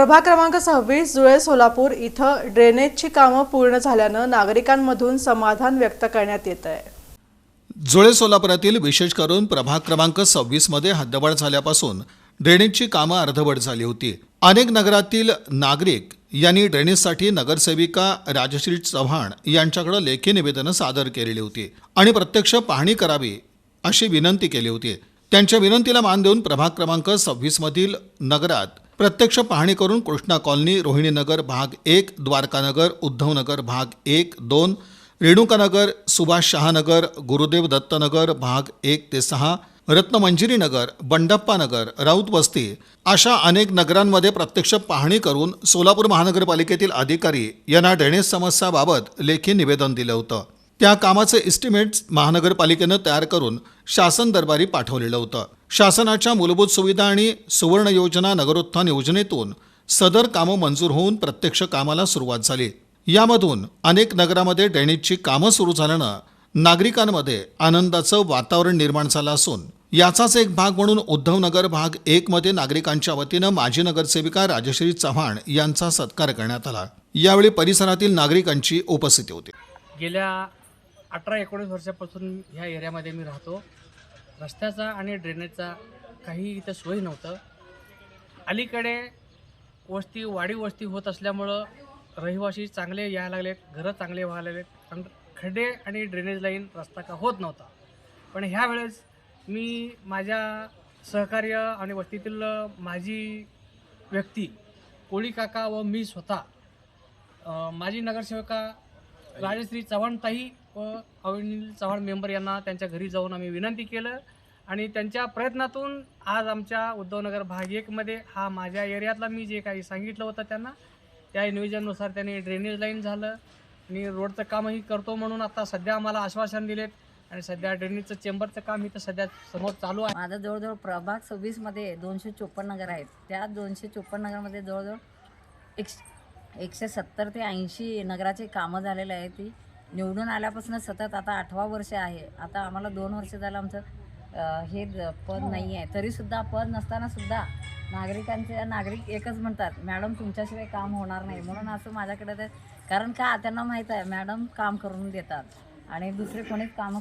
प्रभाग क्रमांक सव्वीस जुळे सोलापूर इथं ड्रेनेजची कामं पूर्ण झाल्यानं नागरिकांमधून समाधान व्यक्त करण्यात येत आहे. जुळे सोलापुरातील विशेष करून प्रभाग क्रमांक सव्वीसमध्ये हद्दवाढ झाल्यापासून ड्रेनेजची कामं अर्धवट झाली होती. अनेक नगरातील नागरिक यांनी ड्रेनेजसाठी नगरसेविका राजश्री चव्हाण यांच्याकडे लेखी निवेदनं सादर केलेली होती आणि प्रत्यक्ष पाहणी करावी अशी विनंती केली होती. त्यांच्या विनंतीला मान देऊन प्रभाग क्रमांक सव्वीसमधील नगरात प्रत्यक्ष पाहणी करून कृष्णा कॉलनी रोहिणीनगर भाग एक द्वारकानगर उद्धवनगर भाग एक दोन रेणुकानगर सुभाष शहानगर गुरुदेव दत्तनगर भाग एक ते सहा रत्नमंजिरी नगर बंडप्पा नगर राऊत वस्ती अशा अनेक नगरांमध्ये प्रत्यक्ष पाहणी करून सोलापूर महानगरपालिकेतील अधिकारी यांना ड्रेनेज समस्याबाबत लेखी निवेदन दिलं होतं. त्या कामाचं इस्टिमेट्स महानगरपालिकेनं तयार करून शासन दरबारी पाठवलेलं होतं. शासनाच्या मूलभूत सुविधा आणि सुवर्ण योजना नगरोत्थान योजनेतून सदर कामं मंजूर होऊन प्रत्यक्ष कामाला सुरुवात झाली. यामधून अनेक नगरामध्ये ड्रेनेजची कामं सुरू झाल्यानं नागरिकांमध्ये आनंदाचं वातावरण निर्माण झालं असून याचाच एक भाग म्हणून उद्धवनगर भाग एकमध्ये नागरिकांच्या वतीनं माजी नगरसेविका राजश्री चव्हाण यांचा सत्कार करण्यात आला. यावेळी परिसरातील नागरिकांची उपस्थिती होती. गेल्या अठरा एकोणीस वर्षापासून ह्या एरियामध्ये मी राहतो. रस्त्याचा आणि ड्रेनेजचा काही इथं सोयी नव्हतं. अलीकडे वस्ती वाढीव वस्ती होत असल्यामुळं रहिवासी चांगले यायला लागलेत घरं चांगले व्हायला लागलेत. पण खड्डे आणि ड्रेनेज लाईन रस्ता का होत नव्हता. पण ह्या वेळेस मी माझ्या सहकार्य आणि वस्तीतील माझी व्यक्ती कोळी काका व मी स्वतः माझी माजी नगरसेविका राजश्री चव्हाणताई अनिल चव्हाण मेंबर यांना त्यांच्या घरी जाऊन आम्ही विनंती केलं आणि त्यांच्या प्रयत्नातून आज आमच्या उद्धवनगर भाग एकमध्ये हा माझ्या एरियातला मी जे काही सांगितलं होतं त्यांना त्या नियोजनानुसार त्यांनी ड्रेनेज लाईन झालं. आणि रोडचं कामही करतो म्हणून आता सध्या आम्हाला आश्वासन दिलेत आणि सध्या ड्रेनेजचं चेंबरचं काम इथं सध्या समोर चालू आहे. माझं जवळजवळ प्रभाग सव्वीसमध्ये दोनशे चोपन्न नगर आहेत. त्या दोनशे चोपन्न नगरमध्ये जवळजवळ एकशे एकशे सत्तर ते ऐंशी नगराचे कामं झालेले आहेत ती. निवडून आल्यापासून सतत आता आठवा वर्ष आहे. आता आम्हाला दोन वर्ष झालं आमचं हे पद नाही आहे तरीसुद्धा पद नसताना सुद्धा नागरिकांचे नागरिक एकच म्हणतात मॅडम तुमच्याशिवाय काम होणार नाही. म्हणून असं माझ्याकडे ते कारण का त्यांना माहीत आहे मॅडम काम करून देतात. आणि दुसरे कोणीच कामं